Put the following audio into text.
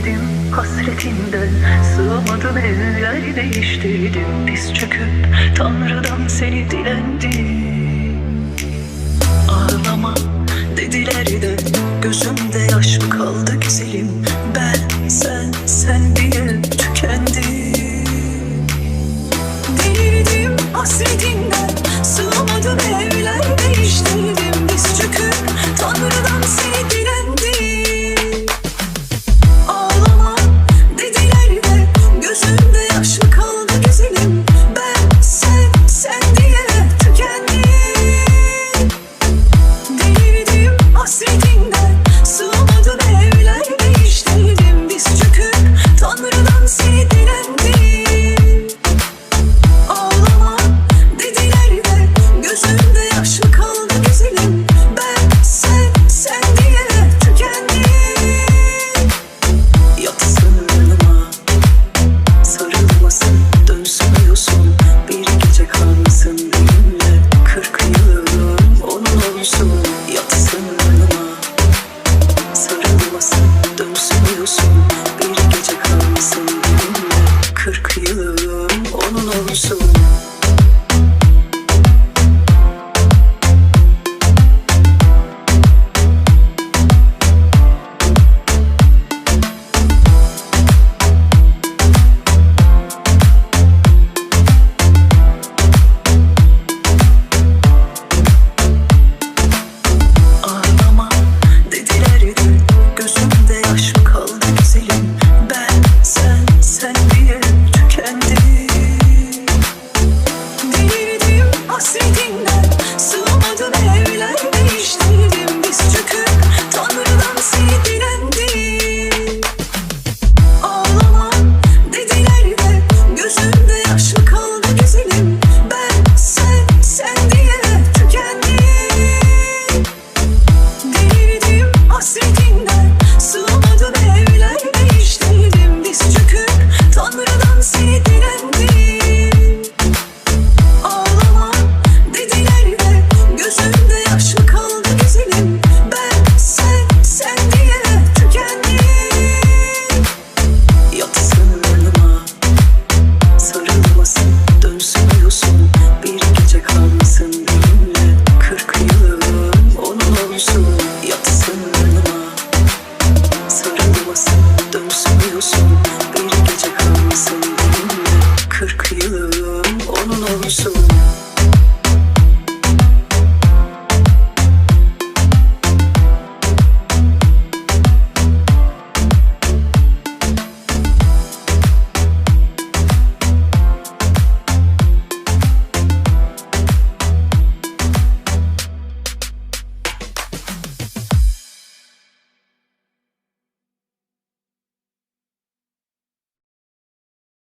Eridim hasretinden Sığamadım eller değiştirdim. Diz çöküp Tanrı'dan seni dilendim. Ağlama dediler de Gözümde yaş mı kaldı güzelim Ben sen sen Onun olursa. gibi benimle. Kırk yılım onun olsun Yatsın yanıma. Sarılmasın dönsün yosun Bir gece kalmasın benimle. Kırk yılım onun olsun.